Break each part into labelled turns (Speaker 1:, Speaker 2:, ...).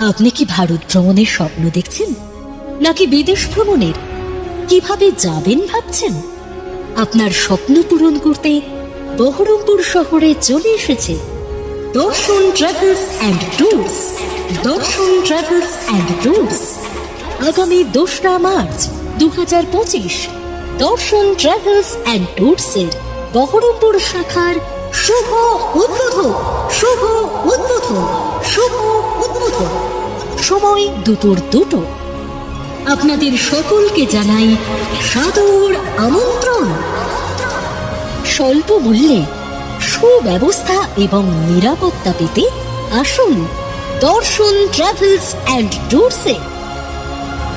Speaker 1: আপনি কি ভারত ভ্রমণের স্বপ্ন দেখছেন? নাকি বিদেশ ভ্রমণের? কীভাবে যাবেন ভাবছেন? আপনার স্বপ্ন পূরণ করতে বহরমপুর শহরে চলে এসেছে Darshan travels and tours. Darshan travels and tours. আগামী দোসরা মার্চ দু হাজার পঁচিশ দর্শন ট্রাভেলস অ্যান্ড ট্যুরসের বহরমপুর শাখার শুভ উদ্বোধন। শুভ উদ্বোধন। সময় দুপুর দুটো। আপনাদের সকলকে জানাই সাদর আমন্ত্রণ। স্বল্প মূল্যে সুব্যবস্থা এবং নিরাপত্তা পেতে আসুন দর্শন ট্রাভেলস অ্যান্ড ট্যুরসে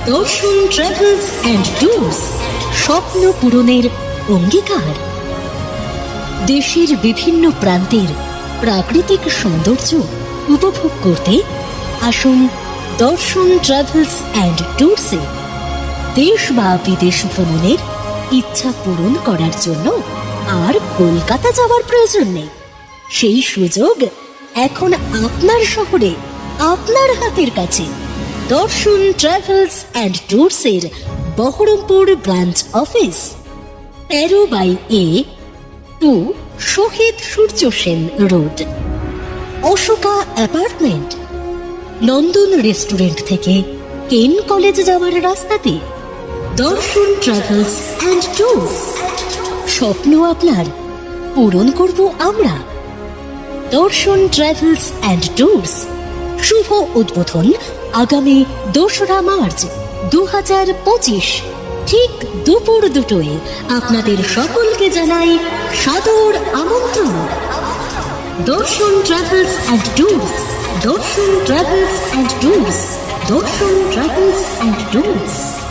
Speaker 1: দর্শন ট্রাভেলস অ্যান্ড ট্যুরস স্বপ্ন পূরণের অঙ্গীকার। দেশের বিভিন্ন প্রান্তের প্রাকৃতিক সৌন্দর্য উপভোগ করতে আসুন দর্শন ট্রাভেলস অ্যান্ড ট্যুরসে দেশ বা বিদেশ ভ্রমণের ইচ্ছা পূরণ করার জন্য আর কলকাতা যাওয়ার প্রয়োজন নেই। সেই সুযোগ এখন আপনার শহরে, আপনার হাতের কাছে। দর্শন ট্রাভেলস অ্যান্ড ট্যুরসের বহরমপুর ব্রাঞ্চ অফিস তেরো by A two Shahid Surya Sen road Ashoka apartment Nandan restaurant থেকে কেন কলেজ যাওয়ার রাস্তাতে দর্শন ট্রাভেলস অ্যান্ড ট্যুরস স্বপ্ন আপনার পূরণ করব আমরা। দর্শন ট্রাভেলস অ্যান্ড ট্যুরস শুভ উদ্বোধন আগামী দোসরা মার্চ দু হাজার পঁচিশ, ঠিক দুপুর দুটোয়। আপনাদের সকলকে জানাই সাদর আমন্ত্রণ। Darshan travels and tours Dotson dragons, and dooms. Dotson dragons, and dooms.